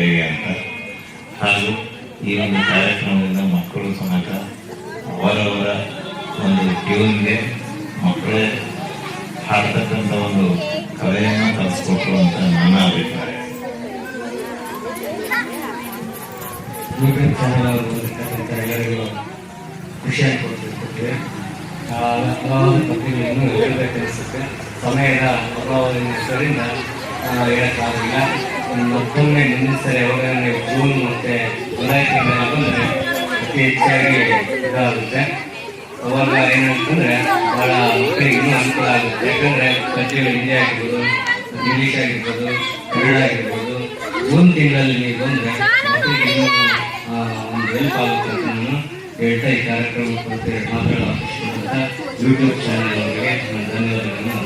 ಹೇಗೆ ಅಂತ. ಹಾಗೂ ಈ ಒಂದು ಕಾರ್ಯಕ್ರಮದಿಂದ ಮಕ್ಕಳು ಸಮೇತ ಅವರವರ ಒಂದು ಟ್ಯೂನ್ಗೆ ಮಕ್ಕಳೇ ಹಾಡ್ತಕ್ಕಂಥ ಒಂದು ಕಲೆಯನ್ನು ಕಲಿಸ್ಕೊಟ್ರು ಅಂತ ನನ್ನ ಅಭಿಪ್ರಾಯ. ಯೂಟ್ಯೂಬ್ ಚಾನಲ್ ಹೇಳಬೇಕನ್ನಿಸುತ್ತೆ ಸಮಯದ ಅಭಾವದಿಂದ ಹೇಳೋಕ್ಕಾಗಲಿಲ್ಲ ಮತ್ತೊಮ್ಮೆ ಮುಂದಿನ ಯಾವಾಗ ಜೂನ್ ಮತ್ತು ಜುಲೈ ತಿಂಗಳ ಬಂದರೆ ಅತಿ ಹೆಚ್ಚಾಗಿ ಇದಾಗುತ್ತೆ. ಅವಾಗ ಏನಂತಂದರೆ ಭಾಳ ಮಕ್ಕಳಿಗೆ ಇನ್ನೂ ಅನುಕೂಲ ಆಗುತ್ತೆ. ಯಾಕಂದರೆ ಪತ್ರಿಕೆಗಳು ಹಿಂದಿ ಆಗಿರ್ಬೋದು ಇಂಗ್ಲೀಷ್ ಆಗಿರ್ಬೋದು ಕನ್ನಡ ಆಗಿರ್ಬೋದು ಜೂನ್ ತಿಂಗಳಲ್ಲಿ ನೀವು ಬಂದರೆ ಮಕ್ಕಳಿಗೆ ಇನ್ನೂ ಒಂದು ಹೆಲ್ಪ್ ಆಗುತ್ತೆ ಅಂತ ನಾನು ಹೇಳ್ತಾ ಈ ಕಾರ್ಯಕ್ರಮ ಕುರಿತು ಮಾತಾಡೋ ಯೂಟ್ಯೂಬ್ ಚಾನಲ್ ಅವರಿಗೆ ನಾನು ಧನ್ಯವಾದಗಳನ್ನು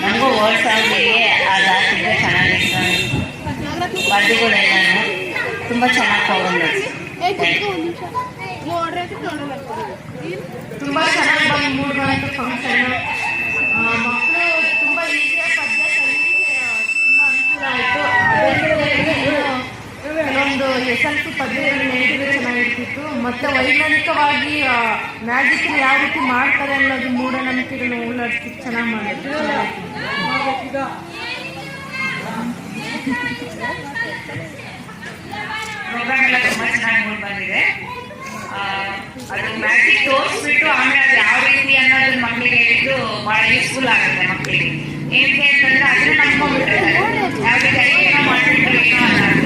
ನನಗೂ ಓಲ್ಡ್ ಆ ಹಾಕಿದ್ರೆ ಚೆನ್ನಾಗಿತ್ತು. ಪದ್ಯಗಳೆಲ್ಲನೂ ತುಂಬ ಚೆನ್ನಾಗಿ ತಗೊಂಡು ತುಂಬ ಚೆನ್ನಾಗಿ ಬಂದು ಮೂಡ್ ಬಂತು ಫಂಕ್ಷನ್ ಮಕ್ಕಳು ತುಂಬ ಈಸಿಯಾಗಿ ಪದ್ಯ ಕಲಿಲಿಕ್ಕೆ ತುಂಬ ಅನುಕೂಲ ಆಯಿತು. ಕೆಲವೊಂದು ಎಸ್ ಎಲ್ ಸಿ ಪದವಿಯನ್ನು ನೀಡಿದ್ರೆ ಚೆನ್ನಾಗಿರ್ತಿತ್ತು. ಮತ್ತು ವೈಜ್ಞಾನಿಕವಾಗಿ ಮ್ಯಾಜಿಕ್ ಯಾವ ರೀತಿ ಮಾಡ್ತಾರೆ ಅನ್ನೋದು ಮೂಢನಂಬಿಕೆಗಳನ್ನ ಉಳ್ಳಾಡ್ಸಿಕ್ಕೆ ಚೆನ್ನಾಗಿ ಮಾಡಿದ್ರು. ಪ್ರೋಗ್ರಾಮ್ ತುಂಬ ಚೆನ್ನಾಗಿ ಬಂದಿದೆ. ಅದು ಮ್ಯಾಜಿಕ್ ತೋರಿಸ್ಬಿಟ್ಟು ಆಮೇಲೆ ಅದು ಯಾವ ರೀತಿ ಅನ್ನೋದು ಮಕ್ಕಳಿಗೆ ಹೇಳಿದ್ದು ಬಹಳ ಯೂಸ್ಫುಲ್ ಆಗುತ್ತೆ ಮಕ್ಕಳಿಗೆ. ಏನಕ್ಕೆ ಅಂತಂದ್ರೆ ಅದನ್ನ ನಂಬ್ಕೊಂಡ್ಬಿಟ್ಟಿರ್ತಾರೆ ಯಾವ ರೀತಿ ಏನೋ